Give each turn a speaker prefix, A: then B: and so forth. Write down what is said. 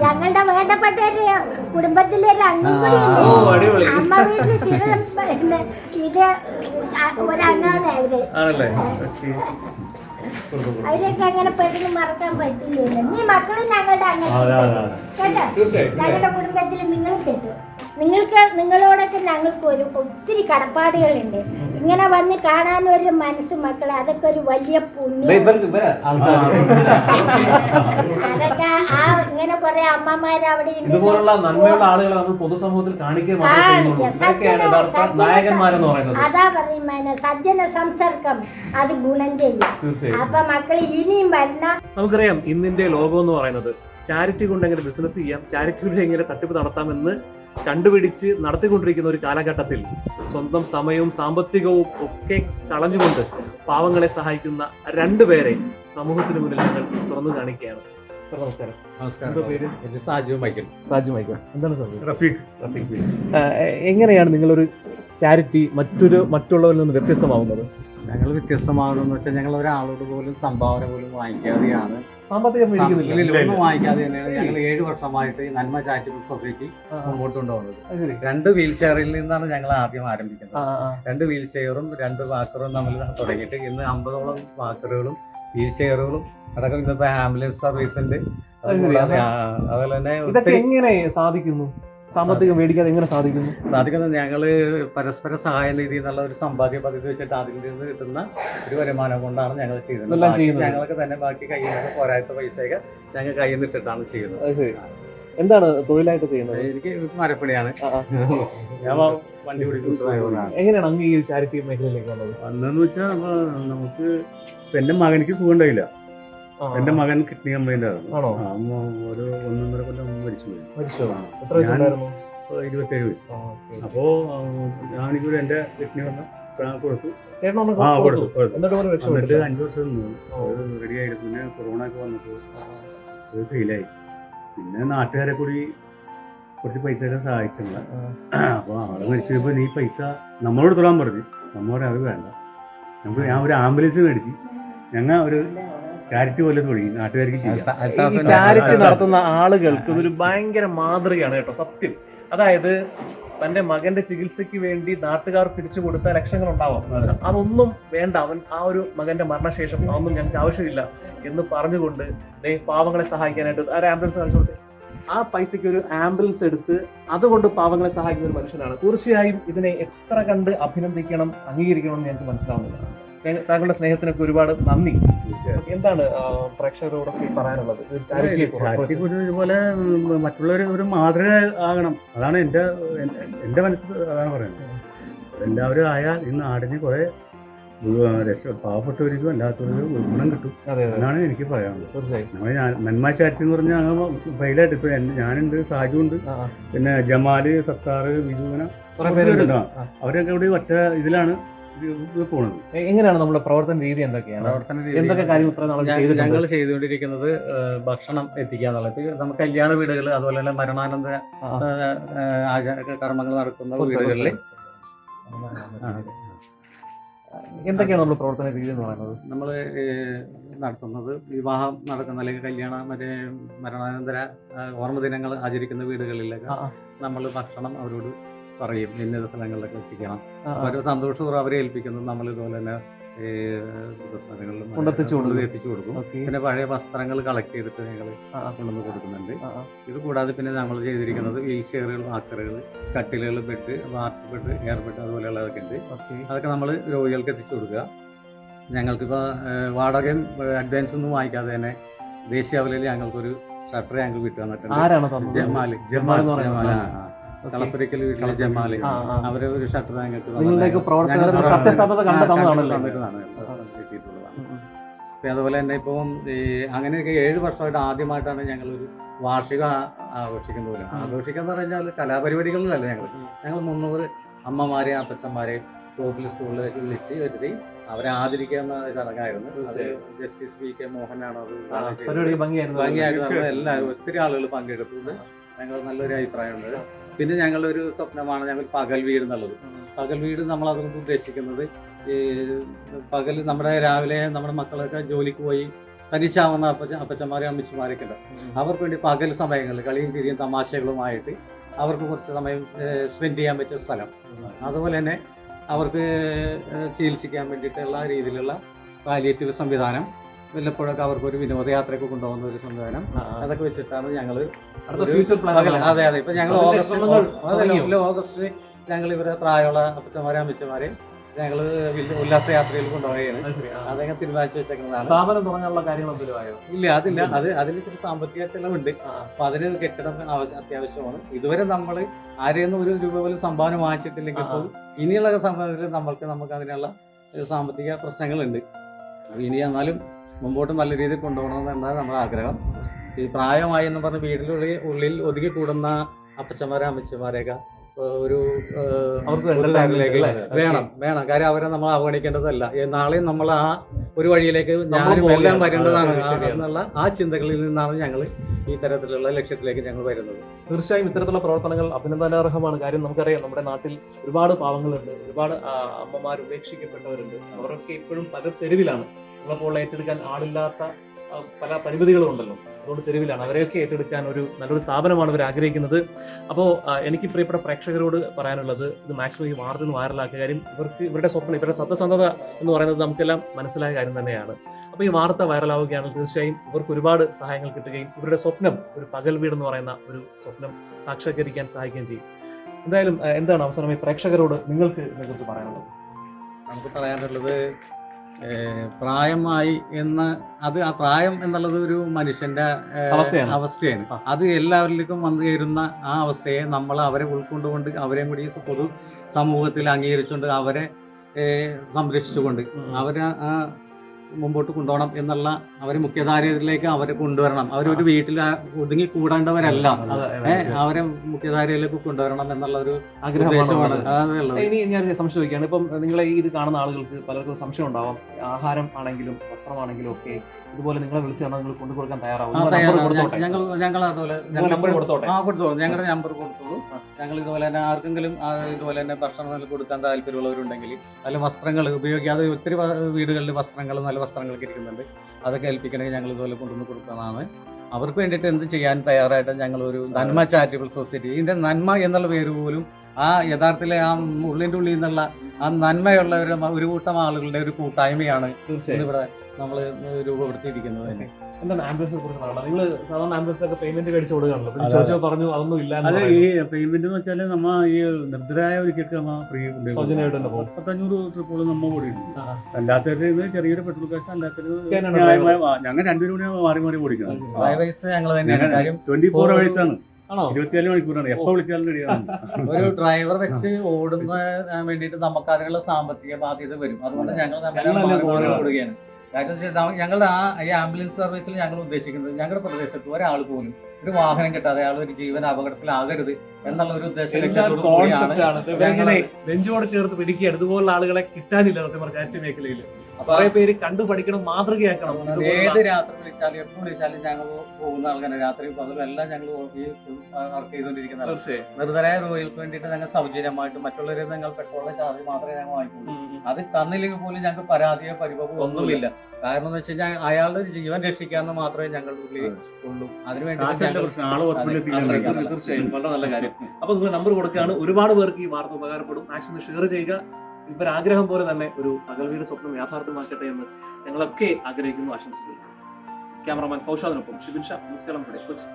A: ഞങ്ങളുടെ വേണ്ടപ്പെട്ട കുടുംബത്തിലെ. അമ്മ വീട്ടിൽ സ്ഥിരം ഇത്
B: അവർ.
A: അവരൊക്കെ അങ്ങനെ പെട്ടെന്ന് മറക്കാൻ പറ്റില്ല നീ മക്കളും ഞങ്ങളുടെ
C: അങ്ങനെ
A: കേട്ടോ. ഞങ്ങളുടെ കുടുംബത്തിൽ നിങ്ങൾ കേട്ടു. നിങ്ങൾക്ക് നിങ്ങളോടൊക്കെ ഞങ്ങൾക്ക് ഒരു ഒത്തിരി കടപ്പാടുകളുണ്ട്. ഇങ്ങനെ വന്ന് കാണാൻ ഒരു മനസ്സ് മക്കളെ അതൊക്കെ ഒരു വലിയ പുണ്യം. അതൊക്കെ ആ ഇങ്ങനെ കുറെ അമ്മമാര് അവിടെ.
B: ഇതുപോലുള്ള നന്മയുള്ള ആളുകളെ നമ്മൾ പൊതുസമൂഹത്തിൽ കാണിക്കുക
A: അതാ പറയുന്ന സജ്ജന സംസർഗം അത് ഗുണം ചെയ്യും. അപ്പൊ മക്കൾ ഇനിയും വരണ
B: നമുക്കറിയാം ഇന്നിന്റെ ലോകം എന്ന് പറയുന്നത് ചാരിറ്റി കൊണ്ട് എങ്ങനെ ബിസിനസ് ചെയ്യാം ചാരിറ്റിയിലൂടെ എങ്ങനെ തട്ടിപ്പ് നടത്താമെന്ന് കണ്ടുപിടിച്ച് നടത്തിക്കൊണ്ടിരിക്കുന്ന ഒരു കാലഘട്ടത്തിൽ സ്വന്തം സമയവും സാമ്പത്തികവും ഒക്കെ കളഞ്ഞുകൊണ്ട് പാവങ്ങളെ സഹായിക്കുന്ന രണ്ടുപേരെ സമൂഹത്തിന് മുന്നിൽ ഞങ്ങൾ തുറന്നു കാണിക്കുകയാണ്. നമസ്കാരം.
D: നമസ്കാരം.
B: പേര്?
D: എന്റെ സാജു മൈക്കൽ.
B: സാജു മൈക്കോ എന്താണ് സാർ?
C: റഫീഖ്.
B: റഫീഖ്. എങ്ങനെയാണ് നിങ്ങളൊരു ചാരിറ്റി മറ്റൊരു മറ്റുള്ളവരിൽ നിന്ന് വ്യത്യസ്തമാവുന്നത്?
D: ഞങ്ങൾ വ്യത്യസ്തമാകുന്നു വെച്ചാൽ ഞങ്ങൾ ഒരാളോട് പോലും സംഭാവന പോലും വാങ്ങിക്കാതെയാണ് ഒന്നും വാങ്ങിക്കാതെ തന്നെയാണ് ഞങ്ങൾ ഏഴ് വർഷമായിട്ട് ഈ നന്മ ചാരിറ്റബിൾ സൊസൈറ്റി. മുമ്പോട്ട് കൊണ്ടുപോകുന്നത്. രണ്ട് വീൽ ചെയറിൽ നിന്നാണ് ഞങ്ങൾ ആദ്യം ആരംഭിക്കുന്നത്. രണ്ട് വീൽ ചെയറും രണ്ട് വാക്കറും തമ്മിൽ തുടങ്ങിയിട്ട് ഇന്ന് അമ്പതോളം വാക്കറുകളും വീൽ ചെയറുകളും അടക്കം ഇന്നത്തെ ആംബുലൻസ് സർവീസിന്റെ അതുപോലെ തന്നെ
B: എങ്ങനെ സാധിക്കുന്നു? സാമ്പത്തികം മേടിക്കാൻ എങ്ങനെ സാധിക്കുന്നു?
D: സാധിക്കുന്നത് ഞങ്ങൾ പരസ്പര സഹായ നിധി എന്നുള്ള ഒരു സമ്പാദ്യ പദ്ധതി വെച്ചിട്ട് അതിൽ നിന്ന് കിട്ടുന്ന ഒരു വരുമാനം കൊണ്ടാണ് ഞങ്ങൾ ചെയ്യുന്നത്. ഞങ്ങൾക്ക് തന്നെ ബാക്കി കയ്യിൽ നിന്ന് പോരാത്ത പൈസയൊക്കെ ഞങ്ങൾ കയ്യിൽ നിന്ന് ഇട്ടിട്ടാണ് ചെയ്യുന്നത്.
B: എന്താണ് തൊഴിലായിട്ട് ചെയ്യുന്നത്?
D: എനിക്ക് മരപ്പണിയാണ്. ഞാൻ വണ്ടി പിടിക്കുന്ന ഡ്രൈവറാണ്
B: എങ്ങനെയാണ് അങ്ങ് ഈ ചാരിറ്റി മേഖലയിലേക്ക് വന്നത്?
C: വന്നെന്ന് വെച്ചാൽ നമുക്ക് എന്റെ മകനിക്ക് സുഖം ഉണ്ടായില്ല. എന്റെ മകൻ കിഡ്നി കംപ്ലൈന്റ് ആയിരുന്നു? അമ്മ ഒരു ഒന്നൊന്നര കൊല്ലം മരിച്ചു പോയി. ഇപ്പൊ ഇരുപത്തേഴ് വയസ്സ്. അപ്പോ ഞാനിവിടെ എന്റെ കിഡ്നി വന്ന ഞാൻ കൊടുത്തു. ആ
B: കൊടുത്തു. എന്നിട്ട്.
C: അഞ്ചു വർഷം നിന്നു. റെഡി ആയിരുന്നു പിന്നെ കൊറോണ ഒക്കെ വന്നപ്പോൾ അത് ഫെയിലായി പിന്നെ നാട്ടുകാരെ കൂടി കുറച്ച് പൈസ ഒക്കെ സഹായിച്ചു നമ്മളെ
B: ആ.
C: അപ്പോൾ ആൾ മരിച്ചു കഴിയുമ്പോൾ നീ പൈസ നമ്മളോട് തൊടാൻ പറഞ്ഞു. നമ്മളോട് അത് വേണ്ട. നമുക്ക് ഞാൻ ഒരു ആംബുലൻസ് മേടിച്ച് ഞങ്ങൾ ഒരു ചാരിറ്റി പോലെ തുടങ്ങി നാട്ടുകാർക്ക് ചെയ്യാം.
B: ചാരിറ്റി നടത്തുന്ന ആളുകൾക്ക് ഇതൊരു ഭയങ്കര മാതൃകയാണ് കേട്ടോ സത്യം. അതായത് തന്റെ മകന്റെ ചികിത്സയ്ക്ക് വേണ്ടി നാട്ടുകാർ പിരിച്ചു കൊടുത്ത ലക്ഷങ്ങൾ ഉണ്ടാവാം അതൊന്നും വേണ്ട. അവൻ ആ ഒരു മകന്റെ മരണശേഷം അതൊന്നും ഞങ്ങൾക്ക് ആവശ്യമില്ല എന്ന് പറഞ്ഞുകൊണ്ട് ദേ പാവങ്ങളെ സഹായിക്കാനായിട്ട് ഒരു ആംബുലൻസ് കാണിച്ചു കൊടുത്തേ. ആ പൈസയ്ക്ക് ഒരു ആംബുലൻസ് എടുത്ത് അതുകൊണ്ട് പാവങ്ങളെ സഹായിക്കുന്ന ഒരു മനുഷ്യനാണ്. തീർച്ചയായും ഇതിനെ എത്ര കണ്ട് അഭിനന്ദിക്കണം അംഗീകരിക്കണം എന്ന് ഞങ്ങൾക്ക് മനസ്സിലാവുന്നില്ല. താങ്കളുടെ സ്നേഹത്തിനൊക്കെ ഒരുപാട് നന്ദി. എന്താണ് പ്രേക്ഷകരോടൊക്കെ പറയാനുള്ളത്?
C: ഇതുപോലെ മറ്റുള്ളവർ ഒരു മാതൃക ആകണം. അതാണ് എന്റെ എന്റെ- മനസ്സിൽ അതാണ് പറയുന്നത്. എല്ലാവരും ആയാൽ ഈ നാടിന് കുറെ രക്ഷ പാവപ്പെട്ടവർക്കും അല്ലാത്തവർക്കും ഗുണം കിട്ടും. എന്നാണ് എനിക്ക് പറയാനുള്ളത്.
B: തീർച്ചയായും.
C: ഞാൻ നന്മ ചാരിറ്റി എന്ന് പറഞ്ഞാൽ ഞങ്ങൾ ഫെയിലായിട്ട് ഇപ്പൊ ഞാനുണ്ട് സാജു ഉണ്ട്. പിന്നെ ജമാൽ സത്താറ് ബിജു അങ്ങനെ. അവരൊക്കെ ഇവിടെ ഒറ്റ ഇതിലാണ്. ഇത് ഇത് പോണത്.
B: എങ്ങനെയാണ് നമ്മുടെ പ്രവർത്തന രീതി എന്തൊക്കെയാണ്?
D: പ്രവർത്തന രീതി
B: എന്തൊക്കെ കാര്യം ഇത്ര നാളെ
D: ഞങ്ങൾ ചെയ്തുകൊണ്ടിരിക്കുന്നത് ഭക്ഷണം എത്തിക്കുക എന്നുള്ളത്. നമുക്ക് കല്യാണ വീടുകൾ അതുപോലെ തന്നെ മരണാനന്തര ആചാര കർമ്മങ്ങൾ നടക്കുന്ന വീടുകളിൽ
B: എന്തൊക്കെയാണ് നമ്മുടെ പ്രവർത്തന രീതി എന്ന് പറയുന്നത്?
D: നമ്മൾ നടത്തുന്നത് വിവാഹം നടക്കുന്ന അല്ലെങ്കിൽ കല്യാണ മറ്റേ മരണാനന്തര ആ, ഓർമ്മ ദിനങ്ങൾ ആചരിക്കുന്ന വീടുകളിലൊക്കെ. നമ്മൾ ഭക്ഷണം അവരോട് പറയും ഇന്ന സ്ഥലങ്ങളിലൊക്കെ എത്തിക്കണം.
B: സന്തോഷത്തോടെ
D: അവർ സന്തോഷപൂർവം അവരെ ഏൽപ്പിക്കുന്നത് നമ്മൾ ഇതുപോലെ തന്നെ. എത്തിച്ചു കൊടുക്കും. പിന്നെ പഴയ വസ്ത്രങ്ങൾ കളക്ട് ചെയ്തിട്ട് ഞങ്ങൾ. കൊണ്ടുവന്ന് കൊടുക്കുന്നുണ്ട്. ഇത് കൂടാതെ പിന്നെ നമ്മൾ ചെയ്തിരിക്കുന്നത് വീൽ ചെയറുകൾ വാക്കറുകൾ കട്ടിലുകൾ ബെഡ് വാർക്ക് ബെഡ് എയർ ബെഡ് അതുപോലെയുള്ളതൊക്കെ ഉണ്ട്. അതൊക്കെ നമ്മൾ രോഗികൾക്ക് എത്തിച്ചു കൊടുക്കുക. ഞങ്ങൾക്കിപ്പോൾ വാടകയും അഡ്വാൻസ് ഒന്നും വാങ്ങിക്കാതെ തന്നെ ദേശീയ ലെവലിൽ ഞങ്ങൾക്കൊരു ഷട്ടർ ഞങ്ങൾക്ക് വിട്ടു തന്നിട്ടുണ്ട്
B: ആരാണ് തന്നത്? ജമാൽ. ജമാൽ
D: കളപ്പുരയ്ക്കൽ വീട്ടിലെ ജമാൽ
B: ആ, ആ.
D: അവരെ ഒരു ഷട്ടർ
B: നിങ്ങളുടെയൊക്കെ സത്യസന്ധത കണ്ട് തന്നതാണല്ലേ?
D: പിന്നെ അതുപോലെ തന്നെ ഇപ്പം ഈ അങ്ങനെയൊക്കെ ഏഴ് വർഷമായിട്ട് ആദ്യമായിട്ടാണ് ഞങ്ങളൊരു വാർഷികം ആ- ആഘോഷിക്കുന്നത് പോലും ആഘോഷിക്കുക എന്ന് പറഞ്ഞാൽ കലാപരിപാടികളിലല്ല ഞങ്ങൾ ഞങ്ങൾ മുന്നൂറ് അമ്മമാരെയും അപ്പച്ചന്മാരെ ടോപ്പിൽ സ്കൂളിലേക്ക് വിളിച്ച് വരുത്തി അവരെ ആദരിക്കുന്ന ചടങ്ങായിരുന്നു. ജസ്റ്റിസ് വി കെ മോഹനാണ് അത്
B: ഭംഗിയായിരുന്നു.
D: എല്ലാവരും ഒത്തിരി ആളുകൾ പങ്കെടുത്തത് ഞങ്ങൾ നല്ലൊരു അഭിപ്രായമുണ്ട്. പിന്നെ ഞങ്ങളൊരു സ്വപ്നമാണ് ഞങ്ങൾ പകൽ വീട് എന്നുള്ളത്. പകൽ വീട് നമ്മൾ അതുകൊണ്ട് ഉദ്ദേശിക്കുന്നത് ഈ പകൽ നമ്മുടെ രാവിലെ നമ്മുടെ മക്കളൊക്കെ ജോലിക്ക് പോയി തനിച്ചാവുന്ന അപ്പച്ച അപ്പച്ചന്മാരും അമ്മച്ചിമാരൊക്കെ ഉണ്ട്. അവർക്ക് വേണ്ടി പകൽ സമയങ്ങളിൽ കളിയും ചിരിയും തമാശകളുമായിട്ട് അവർക്ക് കുറച്ച് സമയം സ്പെൻഡ് ചെയ്യാൻ പറ്റിയ സ്ഥലം. അതുപോലെ തന്നെ അവർക്ക് ചികിത്സിക്കാൻ വേണ്ടിയിട്ടുള്ള രീതിയിലുള്ള പാലിയേറ്റീവ് സംവിധാനം വല്ലപ്പോഴൊക്കെ അവർക്ക് ഒരു വിനോദയാത്രയൊക്കെ കൊണ്ടുപോകുന്ന ഒരു സംവിധാനം. അതൊക്കെ വെച്ചിട്ടാണ് ഞങ്ങൾ അതെ അതെ ഇപ്പൊ ഞങ്ങൾ ഓഗസ്റ്റ് ഓഗസ്റ്റ് ഞങ്ങൾ ഇവരെ പ്രായമുള്ള അപ്പച്ചന്മാരെ അമ്മച്ചമാരെ ഞങ്ങൾ ഉല്ലാസയാത്രയിൽ കൊണ്ടുപോവുകയാണ്. അദ്ദേഹം തീരുമാനിച്ചു വെച്ചേക്കുന്നതാണ്.
B: സ്ഥാപനം തുടങ്ങാനുള്ള കാര്യങ്ങൾ എന്തെങ്കിലും
D: ഇല്ല അതില്ല. അത് അതിന് ഇത്തിരി സാമ്പത്തിക ചെലവുണ്ട് അപ്പൊ അതിന് കെട്ടിടം അത്യാവശ്യമാണ്. ഇതുവരെ നമ്മൾ ആരെയൊന്നും ഒരു രൂപ പോലും സംഭാവന വാങ്ങിച്ചിട്ടില്ലെങ്കിൽ. പോലും ഇനിയുള്ള സമയത്തിൽ നമ്മൾക്ക് നമുക്ക് അതിനുള്ള സാമ്പത്തിക പ്രശ്നങ്ങളുണ്ട്. ഇനി എന്നാലും മുമ്പോട്ട് നല്ല രീതിയിൽ കൊണ്ടുപോകണം എന്നാണ് നമ്മുടെ ആഗ്രഹം. ഈ പ്രായമായി എന്ന് പറഞ്ഞ് വീടിനുള്ളിൽ ഉള്ളിൽ ഒതുങ്ങി കൂടുന്ന അപ്പച്ചന്മാരെ അമ്മച്ചമാരെയൊക്കെ ഏഹ്, ഒരു
B: അവർക്ക്?
D: വേണം വേണം. കാര്യം അവരെ നമ്മൾ അവഗണിക്കേണ്ടതല്ല. നാളെയും നമ്മൾ ആ ഒരു വഴിയിലേക്ക് ഞാനും എല്ലാം. വരേണ്ടതാണ് എന്നുള്ള ആ ചിന്തകളിൽ നിന്നാണ് ഞങ്ങൾ ഈ തരത്തിലുള്ള ലക്ഷ്യത്തിലേക്ക് ഞങ്ങൾ വരുന്നത്.
B: തീർച്ചയായും ഇത്തരത്തിലുള്ള പ്രവർത്തനങ്ങൾ അഭിനന്ദനാർഹമാണ്. കാര്യം നമുക്കറിയാം നമ്മുടെ നാട്ടിൽ ഒരുപാട് പാവങ്ങളുണ്ട്. ഒരുപാട് അമ്മമാർ ഉപേക്ഷിക്കപ്പെട്ടവരുണ്ട്. അവരൊക്കെ ഇപ്പോഴും പല തെരുവിലാണ്. ഉള്ളപ്പോൾ ഏറ്റെടുക്കാൻ ആളില്ലാത്ത പല പരിമിതികളും ഉണ്ടല്ലോ. അതുകൊണ്ട് തെരുവിലാണ്. അവരെയൊക്കെ ഏറ്റെടുക്കാൻ ഒരു നല്ലൊരു സ്ഥാപനമാണ് ഇവർ ആഗ്രഹിക്കുന്നത്. അപ്പോൾ എനിക്ക് പ്രിയപ്പെട്ട പ്രേക്ഷകരോട് പറയാനുള്ളത് ഇത് മാക്സിമം ഈ വാർത്തകൾ വൈറലാക്കുക കാര്യം ഇവർക്ക് ഇവരുടെ സ്വപ്നം ഇവരുടെ സത്യസന്ധത എന്ന് പറയുന്നത് നമുക്കെല്ലാം മനസ്സിലായ കാര്യം തന്നെയാണ്. അപ്പോൾ ഈ വാർത്ത വൈറലാവുകയാണെങ്കിൽ തീർച്ചയായും ഇവർക്ക് ഒരുപാട് സഹായങ്ങൾ കിട്ടുകയും ഇവരുടെ സ്വപ്നം ഒരു പകൽ വീടെന്ന് പറയുന്ന ഒരു സ്വപ്നം സാക്ഷാത്കരിക്കാൻ സഹായിക്കുകയും ചെയ്യും. എന്തായാലും എന്താണ് എന്താണ് ഈ പ്രേക്ഷകരോട് നിങ്ങൾക്ക് ഇതിനെക്കുറിച്ച് പറയാനുള്ളത്?
D: നമുക്ക് പറയാനുള്ളത് പ്രായമായി എന്ന് അത് ആ പ്രായം എന്നുള്ളത് ഒരു മനുഷ്യന്റെ
B: അവസ്ഥയാണ്.
D: അത് എല്ലാവരിലേക്കും വന്നു ചേരുന്ന ആ അവസ്ഥയെ നമ്മൾ അവരെ ഉൾക്കൊണ്ടുകൊണ്ട് അവരെയും കൂടി പൊതു സമൂഹത്തിൽ അംഗീകരിച്ചുകൊണ്ട് അവരെ സംരക്ഷിച്ചുകൊണ്ട് അവരെ ആ മുമ്പോട്ട് കൊണ്ടുപോകണം എന്നുള്ള അവരെ മുഖ്യധാരയിലേക്ക് അവരെ കൊണ്ടുവരണം. അവരൊരു വീട്ടിൽ ഒതുങ്ങി കൂടേണ്ടവരല്ല. അവരെ മുഖ്യധാരയിലേക്ക് കൊണ്ടുവരണം എന്നുള്ള ഒരു
B: ആഗ്രഹമാണ് ഇനി ഞാൻ സംശയം ചോദിക്കുകയാണ്. ഇപ്പം നിങ്ങളെ ഈ ഇത് കാണുന്ന ആളുകൾക്ക് പലർക്കും സംശയം ഉണ്ടാവാം. ആഹാരം ആണെങ്കിലും വസ്ത്രമാണെങ്കിലും ഒക്കെ ഇതുപോലെ നിങ്ങളെ വിളിച്ച് തന്നാൽ നിങ്ങൾ കൊണ്ടുകൊടുക്കാൻ തയ്യാറാവും. കൊടുത്തോട്ടെ.
D: ഞങ്ങൾ ഞങ്ങൾ അതുപോലെ
B: ഞങ്ങളുടെ നമ്പർ കൊടുത്തോട്ടെ?
D: ആ കൊടുത്തോളൂ. ഞങ്ങളുടെ നമ്പർ കൊടുത്തോളൂ. ഞങ്ങൾ ഇതുപോലെ തന്നെ ആർക്കെങ്കിലും ഇതുപോലെ തന്നെ ഭക്ഷണം കൊടുക്കാൻ താല്പര്യമുള്ളവരുണ്ടെങ്കിൽ നല്ല വസ്ത്രങ്ങൾ ഉപയോഗിക്കാതെ ഒത്തിരി വീടുകളിൽ വസ്ത്രങ്ങൾ നല്ല വസ്ത്രങ്ങളൊക്കെ ഇരിക്കുന്നുണ്ട്. അതൊക്കെ ഏൽപ്പിക്കണമെങ്കിൽ ഞങ്ങൾ ഇതുപോലെ കൊണ്ടുവന്ന് കൊടുക്കുന്നതാണ്. അവർക്ക് വേണ്ടിയിട്ട് എന്ത് ചെയ്യാൻ തയ്യാറായിട്ട് ഞങ്ങൾ ഒരു നന്മ ചാരിറ്റബിൾ സൊസൈറ്റി. ഇതിന്റെ നന്മ എന്നുള്ള പേര് പോലും ആ യഥാർത്ഥത്തിലെ ആ ഉള്ളിന്റെ ഉള്ളിൽ നിന്നുള്ള ആ നന്മയുള്ള ഒരു ഒരു കൂട്ടം ആളുകളുടെ ഒരു കൂട്ടായ്മയാണ്
B: തീർച്ചയായും.
D: ഇവിടെ നമ്മൾ രൂപപ്പെടുത്തിയിരിക്കുന്നത് തന്നെ.
B: എന്താണ് ആംബുലൻസിനെ കുറിച്ച് പറയണം നിങ്ങൾ സാധാരണ ആംബുലൻസ് ഒക്കെ പേയ്മെന്റ് കഴിച്ചു
C: കൊടുക്കാണല്ലോ
B: ചോദിച്ചോ പറഞ്ഞു അതൊന്നും ഇല്ല
C: അതെ ഈ പേയ്മെന്റ് എന്ന് വെച്ചാൽ നമ്മ ഈ നിർദ്ധരായവർക്കൊക്കെ നമ്മ ഫ്രീ. പത്തഞ്ഞൂറ് ട്രിപ്പുകൾ നമ്മ ഓടിയിട്ടുണ്ട്.
B: ആ.
C: അല്ലാത്തവര് ചെറിയൊരു പെട്രോൾ കാശ് അല്ലാത്തവര് ഞങ്ങൾ രണ്ടുപേരും കൂടി മാറി മാറി ഓടിക്കണം. ട്വന്റി ഫോർ അവേഴ്സ് ആണ്.
B: ആണോ?
C: ഇരുപത്തിനാല് മണിക്കൂറാണ്. എപ്പോ വിളിച്ചാലും റെഡിയാണ്.
D: ഒരു ഡ്രൈവർ വെച്ച് ഓടുന്ന വേണ്ടിയിട്ട് നമുക്ക് അതിനുള്ള സാമ്പത്തിക ബാധ്യത വരും. അതുകൊണ്ട് ഞങ്ങൾ തമ്മിൽ വെച്ചാൽ ഞങ്ങളുടെ ആ ഈ ആംബുലൻസ് സർവീസിൽ ഞങ്ങൾ ഉദ്ദേശിക്കുന്നത് ഞങ്ങളുടെ പ്രദേശത്ത് ഒരാൾ പോലും ഒരു വാഹനം കിട്ടാതെ അയാൾ ഒരു ജീവൻ അപകടത്തിലാകരുത് എന്നുള്ള ഒരു ഉദ്ദേശം
B: നെഞ്ചോട് ചേർത്ത് പിടിക്കുകയാണ് ഇതുപോലുള്ള ആളുകളെ കിട്ടാനില്ല സത്യം പറഞ്ഞ മേഖലയിൽ കുറെ പേര് കണ്ടു പഠിക്കണം മാതൃകയാക്കണം.
D: ഏത് രാത്രി വിളിച്ചാലും എപ്പോൾ വിളിച്ചാലും ഞങ്ങൾ പോകുന്ന ആൾക്കാരെ രാത്രി പകലും എല്ലാം ഞങ്ങൾ വർക്ക് ചെയ്തുകൊണ്ടിരിക്കുന്ന നിർദ്ധരായ രോഗികൾക്ക് വേണ്ടിയിട്ട് ഞങ്ങൾ സൗജന്യമായിട്ട് മറ്റുള്ളവരെ ഞങ്ങൾ പെട്രോളിന്റെ ചാർജ് മാത്രമേ ഞങ്ങൾ വാങ്ങിക്കുള്ളൂ. അത് തന്നില്ലെങ്കിൽ പോലും ഞങ്ങൾക്ക് പരാതിയോ പരിഭവമോ ഒന്നുമില്ല. കാരണം എന്ന് വെച്ച് കഴിഞ്ഞാൽ അയാളുടെ ഒരു ജീവൻ രക്ഷിക്കാന്ന് മാത്രമേ ഞങ്ങൾ ഉള്ളിൽ ഉള്ളൂ. അതിനുവേണ്ടി
B: തീർച്ചയായും. വളരെ നല്ല കാര്യം. അപ്പൊ നിങ്ങൾ നമ്പർ കൊടുക്കുകയാണ്. ഒരുപാട് പേർക്ക് ഈ വാർത്ത ഉപകാരപ്പെടും. മാക്സിമം ഷെയർ ചെയ്യുക. ഇവർ ആഗ്രഹം പോലെ തന്നെ ഒരു പകൽവീട് സ്വപ്നം യാഥാർത്ഥ്യമാക്കട്ടെ എന്ന് ഞങ്ങളൊക്കെ ആഗ്രഹിക്കുന്നു ആശംസിക്കുന്നു. ക്യാമറമാൻ ഫൗഷാദിനൊപ്പം ഷിബിൻ ഷാ നമസ്കാരം. കൊച്ചി